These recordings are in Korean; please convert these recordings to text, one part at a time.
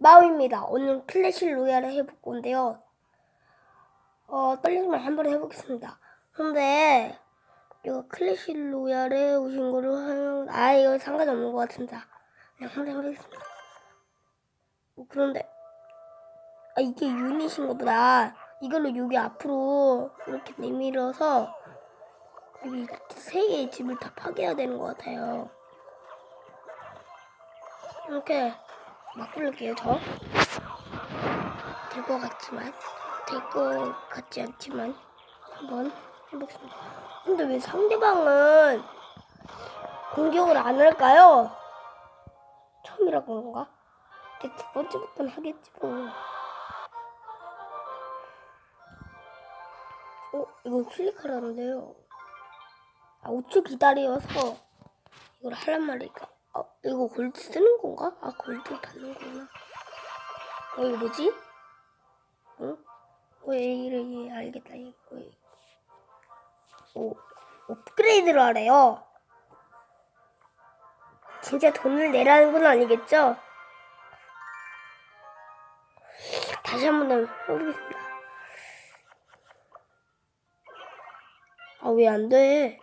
마우입니다. 오늘 클래시 로얄을 해볼 건데요. 어, 떨리지만 한번 해보겠습니다. 근데, 이거 클래시 로얄에 오신 거를 하면, 아, 이거 상관이 없는 것 같습니다. 그냥 한번 해보겠습니다. 어, 그런데, 아, 이게 유닛인가 보다. 이걸로 여기 앞으로 이렇게 내밀어서, 여기 세 개의 집을 다 파괴해야 되는 것 같아요. 이렇게 막 굴릴게요, 저. 될 것 같지만, 될 것 같지 않지만, 한번 해보겠습니다. 근데 왜 상대방은 공격을 안 할까요? 처음이라 그런가? 이제 두 번째부터는 하겠지, 뭐. 어, 이거 클릭하라는데요. 아, 5초 기다려서 이걸 하란 말이니까. 어, 이거 골드 쓰는 건가? 아, 골드 받는 거구나. 어, 이거 뭐지? 응? 어, 이래, 알겠다. 이거. 오, 업그레이드를 하래요. 진짜 돈을 내라는 건 아니겠죠? 다시 한번더 해보겠습니다. 아, 왜 안 돼?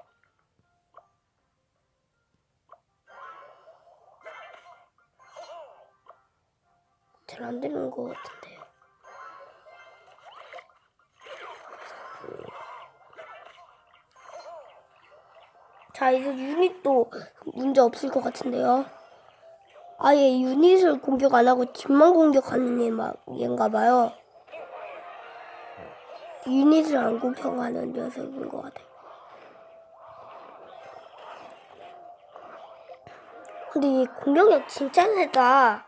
잘 안 되는 것 같은데요. 자, 이제 유닛도 문제 없을 것 같은데요. 아예 유닛을 공격 안 하고 집만 공격하는 얘인가 봐요. 유닛을 안 공격하는 녀석인 것 같아요. 근데 이 공격력 진짜 세다.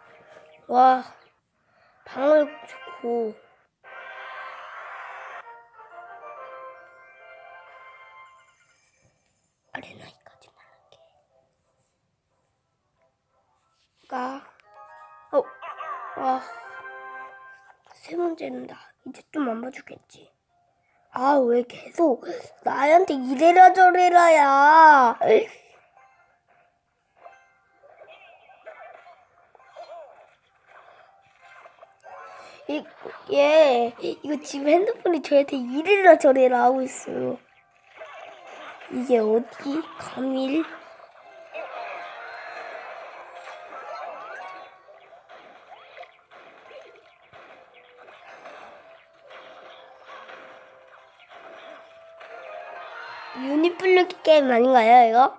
와, 방어 좋고. 아레나이까지 말할게. 가, 어, 와, 세 번째는 나. 이제 좀 안 봐주겠지. 아, 왜 계속 나한테 이래라 저래라야. 이, 얘, 이거 지금 핸드폰이 저한테 이래라 저래라 하고 있어요. 이게 어디? 감일? 유닛 블루기 게임 아닌가요, 이거?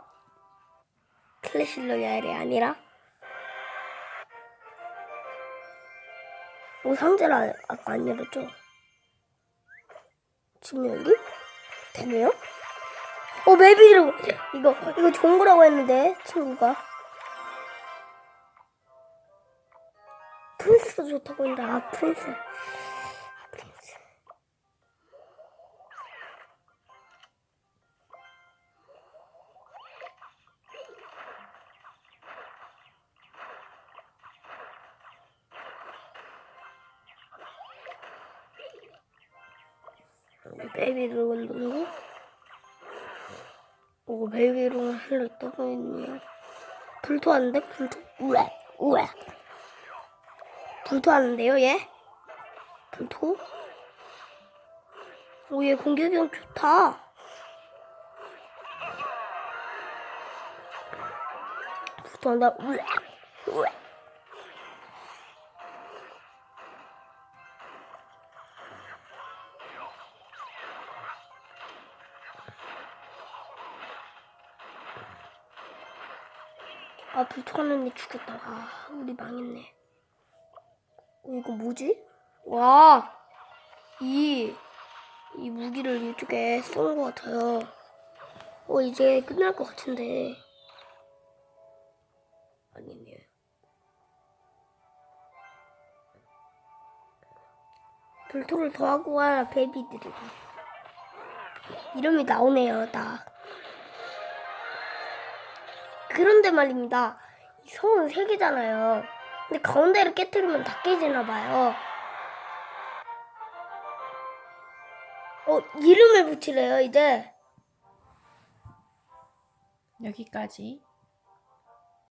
클래시 로얄이 아니라? 오, 상자를 아- 아까 안 열었죠? 지금 여기? 되네요? 어, 맵이로 이거, 이거 좋은 거라고 했는데, 친구가. 프린스도 좋다고 했는데, 아, 프린스. 베이비로 누르고 오 베이비로 할로 떠고 있네요 불토 하는데? 불토? 우에 우에 불토 하는데요 얘? 불토? 오얘 공격력 좋다. 불토 한다. 우에 우에 아 불토하는데 죽였다 아 우리 망했네 어 이거 뭐지? 와 이, 이 무기를 이쪽에 쏜 것 같아요. 어, 이제 끝날 것 같은데. 아니네요. 불토를 더 하고 와, 베이비들이. 이름이 나오네요, 다. 그런데 말입니다. 이 성은 세 개잖아요. 근데 가운데를 깨뜨리면 다 깨지나 봐요. 어, 이름을 붙이래요, 이제. 여기까지